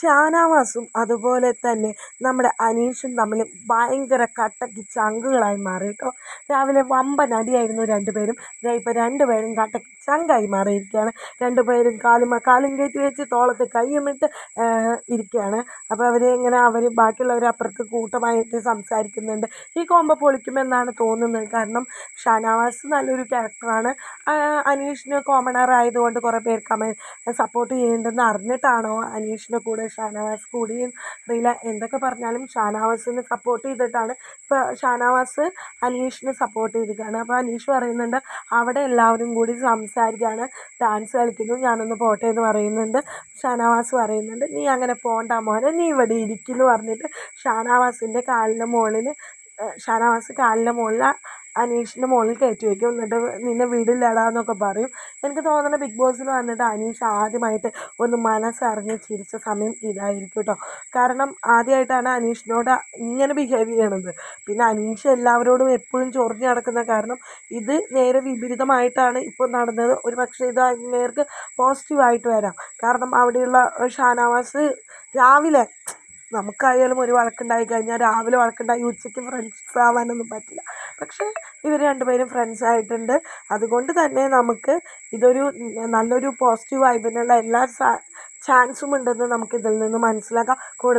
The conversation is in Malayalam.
ഷാനവാസും അതുപോലെ തന്നെ നമ്മുടെ അനീഷും തമ്മിൽ ഭയങ്കര കട്ടക്ക് ചങ്കുകളായി മാറി കേട്ടോ. രാവിലെ വമ്പൻ അടിയായിരുന്നു രണ്ടുപേരും. ദേ ഇപ്പോൾ രണ്ടുപേരും കട്ടക്ക് ചങ്കായി മാറിയിരിക്കുകയാണ്. രണ്ടുപേരും കാലും കാലും കയറ്റി വെച്ച് തോളത്ത് കയ്യുമിട്ട് ഇരിക്കുകയാണ്. അപ്പോൾ അവർ ഇങ്ങനെ അവർ ബാക്കിയുള്ളവർ അപ്പുറത്ത് കൂട്ടമായിട്ട് സംസാരിക്കുന്നുണ്ട്. ഈ കോമ്പ പൊളിക്കുമെന്നാണ് തോന്നുന്നത്. കാരണം ഷാനവാസ് നല്ലൊരു ക്യാരക്ടറാണ്. അനീഷിന് കോമണർ ആയതുകൊണ്ട് കുറേ പേർക്ക് കമ സപ്പോർട്ട് ചെയ്യുന്നുണ്ടെന്ന് അറിഞ്ഞിട്ടാണോ അനീഷിന്റെ കൂടെ ഷാനവാസ് കൂടിയും റീല എന്തൊക്കെ പറഞ്ഞാലും ഷാനവാസിനെ സപ്പോർട്ട് ചെയ്തിട്ടാണ് ഇപ്പോൾ ഷാനവാസ് അനീഷിനെ സപ്പോർട്ട് ചെയ്തിരിക്കുകയാണ്. അപ്പോൾ അനീഷ് പറയുന്നുണ്ട് അവിടെ എല്ലാവരും കൂടി സംസാരിക്കുകയാണ് ഡാൻസ് കളിക്കുന്നു ഞാനൊന്ന് പോട്ടെ എന്ന് പറയുന്നുണ്ട്. ഷാനവാസ് പറയുന്നുണ്ട് നീ അങ്ങനെ പോണ്ട മോനെ നീ ഇവിടെ ഇരിക്കുന്നു പറഞ്ഞിട്ട് ഷാനവാസിന്റെ കാലിന്റെ മുകളിൽ ഷാനവാസ് കാലിന്റെ മുകളിൽ അനീഷിന്റെ മുകളിൽ കയറ്റി വയ്ക്കും എന്നിട്ട് നിന്നെ വിടില്ലടാ എന്നൊക്കെ പറയും. എനിക്ക് തോന്നുന്നത് ബിഗ് ബോസിൽ വന്നിട്ട് അനീഷ് ആദ്യമായിട്ട് ഒന്ന് മനസ്സറിഞ്ഞ് ചിരിച്ച സമയം ഇതായിരിക്കും കേട്ടോ കാരണം ആദ്യമായിട്ടാണ് അനീഷിനോട് ഇങ്ങനെ ബിഹേവ് ചെയ്യണത്. പിന്നെ അനീഷ് എല്ലാവരോടും എപ്പോഴും ചൊറിഞ്ഞ് നടക്കുന്ന കാരണം ഇത് നേരെ വിപരീതമായിട്ടാണ് ഇപ്പോൾ നടന്നത്. ഒരു പക്ഷേ ഇത് അങ്ങേർക്ക് പോസിറ്റീവായിട്ട് വരാം. കാരണം അവിടെയുള്ള ഷാനവാസ് രാവിലെ നമുക്കായാലും ഒരു വഴക്കുണ്ടായി കഴിഞ്ഞാൽ രാവിലെ വഴക്കുണ്ടായി ഉച്ചയ്ക്ക് ഫ്രണ്ട്സ് ആവാനൊന്നും പറ്റില്ല. പക്ഷേ ഇവർ രണ്ടുപേരും ഫ്രണ്ട്സ് ആയിട്ടുണ്ട്. അതുകൊണ്ട് തന്നെ നമുക്ക് ഇതൊരു നല്ലൊരു പോസിറ്റീവ് വൈബിനുള്ള എല്ലാ ചാൻസും ഉണ്ടെന്ന് നമുക്ക് ഇതിൽ നിന്ന് മനസ്സിലാക്കാം. കൂടുതൽ